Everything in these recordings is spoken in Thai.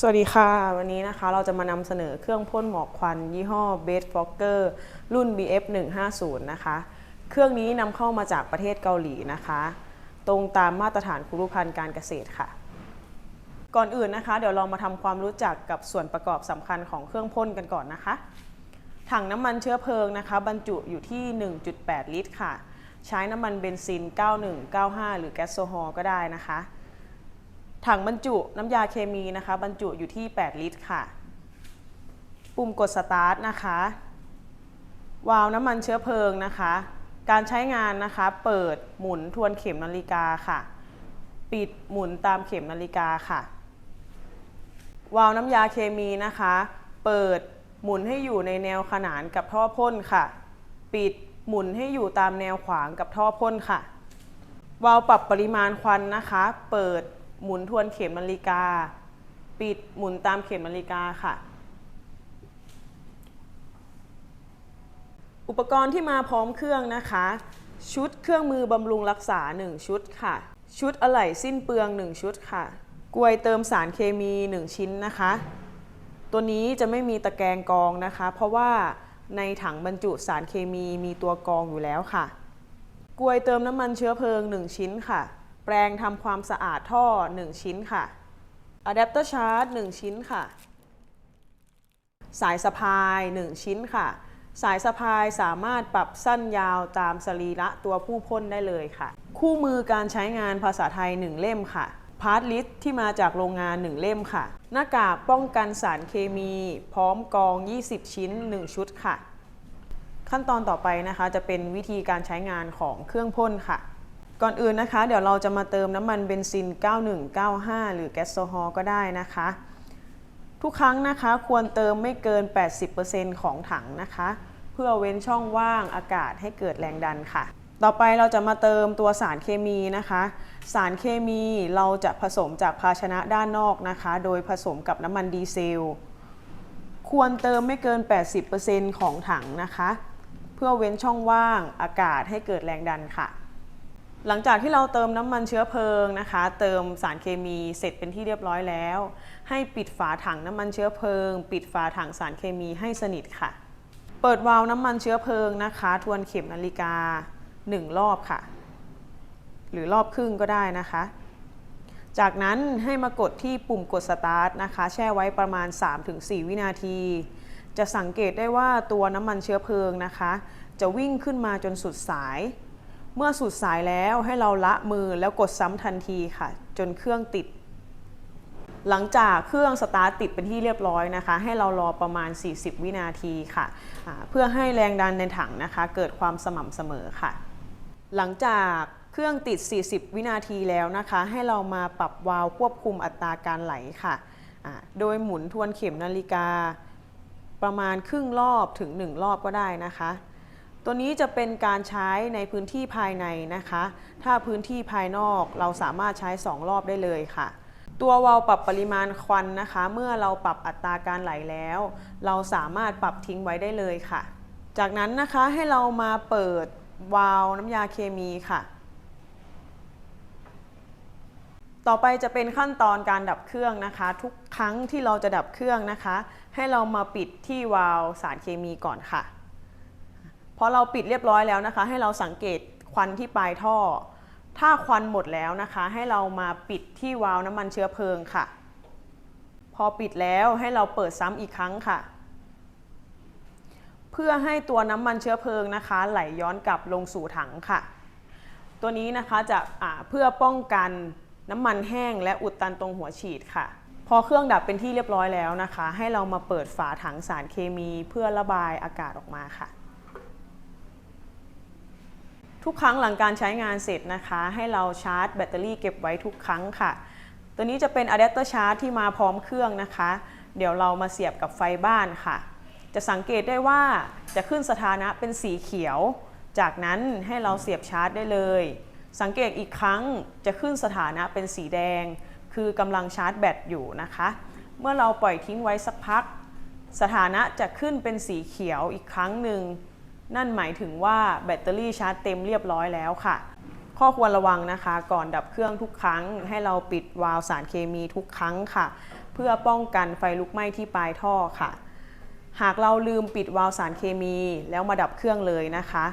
สวัสดีค่ะ วันนี้นะคะเราจะมานำเสนอเครื่องพ่นหมอกควัน ยี่ห้อ b e d f o g g e r รุ่น BF 150 นะคะ เครื่องนี้นำเข้ามาจากประเทศเกาหลีนะคะ ตรงตามมาตรฐานคุรุพันธ์การเกษตรค่ะ ก่อนอื่นนะคะ เดี๋ยวเรามาทำความรู้จักกับส่วนประกอบสำคัญของเครื่องพ่นกันก่อนนะคะ ถังน้ำมันเชื้อเพลิงนะคะ บรรจุอยู่ที่ 1.8 ลิตรค่ะ ใช้น้ำมันเบนซิน 91 95 หรือแก๊สโซฮอล์ก็ได้นะคะ ถังบรรจุน้ำยาเคมีนะคะ บรรจุอยู่ที่ 8 ลิตรค่ะ ปุ่มกดสตาร์ทนะคะ วาล์วน้ำมันเชื้อเพลิงนะคะ การใช้งานนะคะ เปิดหมุนทวนเข็มนาฬิกาค่ะ ปิดหมุนตามเข็มนาฬิกาค่ะ วาล์วน้ำยาเคมีนะคะ เปิดหมุนให้อยู่ในแนวขนานกับท่อพ่นค่ะ ปิดหมุนให้อยู่ตามแนวขวางกับท่อพ่นค่ะ วาล์วปรับปริมาณควันนะคะ เปิด หมุนทวนเข็มนาฬิกา ปิดหมุนตามเข็มนาฬิกาค่ะ อุปกรณ์ที่มาพร้อมเครื่องนะคะ ชุดเครื่องมือบำรุงรักษา 1 ชุดค่ะ ชุดอะไหล่สิ้นเปลือง 1 ชุดค่ะ กลวยเติมสารเคมี 1 ชิ้นนะคะ ตัวนี้จะไม่มีตะแกรงกองนะคะ เพราะว่าในถังบรรจุสารเคมีมีตัวกองอยู่แล้วค่ะ กลวยเติมน้ำมันเชื้อเพลิง 1 ชิ้นค่ะ แปรงทำความสะอาดท่อ 1 ชิ้นค่ะอะแดปเตอร์ชาร์จ1ชิ้นค่ะ สายสะพาย 1 ชิ้นค่ะ สายสะพายสามารถปรับสั้นยาวตามสรีระตัวผู้พ่นได้เลยค่ะ คู่มือการใช้งานภาษาไทย 1 เล่มค่ะพาร์ทลิสที่มาจากโรงงาน 1 เล่มค่ะ หน้ากากป้องกันสารเคมี พร้อมกอง 20 ชิ้น 1 ชุดค่ะ ขั้นตอนต่อไปนะคะจะเป็นวิธีการใช้งานของเครื่องพ่นค่ะ ก่อนอื่นนะคะ เดี๋ยวเราจะมาเติมน้ำมันเบนซิน 9195 หรือแก๊สโซฮอล์ก็ได้นะคะ ทุกครั้งนะคะควรเติมไม่เกิน 80%ของถังนะคะ เพื่อเว้นช่องว่างอากาศให้เกิดแรงดันค่ะ ต่อไปเราจะมาเติมตัวสารเคมีนะคะ สารเคมีเราจะผสมจากภาชนะด้านนอกนะคะ โดยผสมกับน้ำมันดีเซล ควรเติมไม่เกิน 80%ของถังนะคะ เพื่อเว้นช่องว่างอากาศให้เกิดแรงดันค่ะ หลังจากที่เราเติมน้ำมันเชื้อเพลิงนะคะ เติมสารเคมีเสร็จเป็นที่เรียบร้อยแล้ว ให้ปิดฝาถังน้ำมันเชื้อเพลิง ปิดฝาถังสารเคมีให้สนิทค่ะ เปิดวาล์วน้ำมันเชื้อเพลิงนะคะ ทวนเข็มนาฬิกา 1 รอบค่ะ หรือรอบครึ่งก็ได้นะคะ จากนั้นให้มากดที่ปุ่มกดสตาร์ทนะคะ แช่ไว้ประมาณ 3-4 วินาที จะสังเกตได้ว่าตัวน้ำมันเชื้อเพลิงนะคะ จะวิ่งขึ้นมาจนสุดสาย เมื่อสุดสายแล้วให้เราละมือแล้วกดซ้ำทันทีค่ะ จนเครื่องติด หลังจากเครื่องสตาร์ทติดเป็นที่เรียบร้อยนะคะ ให้เรารอประมาณ 40 วินาทีค่ะอ่าเพื่อให้แรงดันในถังนะคะ เกิดความสม่ำเสมอค่ะ หลังจากเครื่องติด 40 วินาทีแล้วนะคะ ให้เรามาปรับวาล์วควบคุมอัตราการไหลค่ะอ่าโดยหมุนทวนเข็มนาฬิกาประมาณครึ่งรอบถึง 1 รอบก็ได้นะคะ ตัวนี้จะเป็นการใช้ในพื้นที่ภายในนะคะ ถ้าพื้นที่ภายนอกเราสามารถใช้ 2 รอบได้เลยค่ะ ตัววาล์วปรับปริมาณควันนะคะ เมื่อเราปรับอัตราการไหลแล้ว เราสามารถปรับทิ้งไว้ได้เลยค่ะ จากนั้นนะคะให้เรามาเปิดวาล์วน้ำยาเคมีค่ะ ต่อไปจะเป็นขั้นตอนการดับเครื่องนะคะ ทุกครั้งที่เราจะดับเครื่องนะคะ ให้เรามาปิดที่วาล์วสารเคมีก่อนค่ะ พอเราปิดเรียบร้อยแล้วนะคะ ให้เราสังเกตควันที่ปลายท่อ ถ้าควันหมดแล้วนะคะ ให้เรามาปิดที่วาล์วน้ำมันเชื้อเพลิงค่ะ พอปิดแล้วให้เราเปิดซ้ำอีกครั้งค่ะ เพื่อให้ตัวน้ำมันเชื้อเพลิงนะคะ ไหลย้อนกลับลงสู่ถังค่ะ ตัวนี้นะคะจะอ่าเพื่อป้องกันน้ำมันแห้งและอุดตันตรงหัวฉีดค่ะ พอเครื่องดับเป็นที่เรียบร้อยแล้วนะคะ ให้เรามาเปิดฝาถังสารเคมีเพื่อระบายอากาศออกมาค่ะ ทุกครั้งหลังการใช้งานเสร็จนะคะ ให้เราชาร์จแบตเตอรี่เก็บไว้ทุกครั้งค่ะ ตัวนี้จะเป็นอะแดปเตอร์ชาร์จที่มาพร้อมเครื่องนะคะ เดี๋ยวเรามาเสียบกับไฟบ้านค่ะ จะสังเกตได้ว่าจะขึ้นสถานะเป็นสีเขียว จากนั้นให้เราเสียบชาร์จได้เลย สังเกตอีกครั้งจะขึ้นสถานะเป็นสีแดง คือกำลังชาร์จแบตอยู่นะคะ เมื่อเราปล่อยทิ้งไว้สักพัก สถานะจะขึ้นเป็นสีเขียวอีกครั้งหนึ่ง นั่นหมายถึงว่าแบตเตอรี่ชาร์จเต็มเรียบร้อยแล้วค่ะ ข้อควรระวังนะคะ ก่อนดับเครื่องทุกครั้ง ให้เราปิดวาล์วสารเคมีทุกครั้งค่ะ เพื่อป้องกันไฟลุกไหม้ที่ปลายท่อค่ะ หากเราลืมปิดวาล์วสารเคมี แล้วมาดับเครื่องเลยนะคะ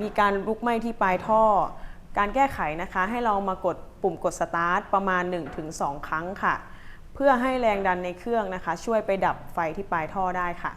มีการลุกไหม้ที่ปลายท่อ การแก้ไขนะคะ ให้เรามากดปุ่มกดสตาร์ทประมาณ 1-2 ครั้งค่ะ เพื่อให้แรงดันในเครื่องนะคะ ช่วยไปดับไฟที่ปลายท่อได้ค่ะ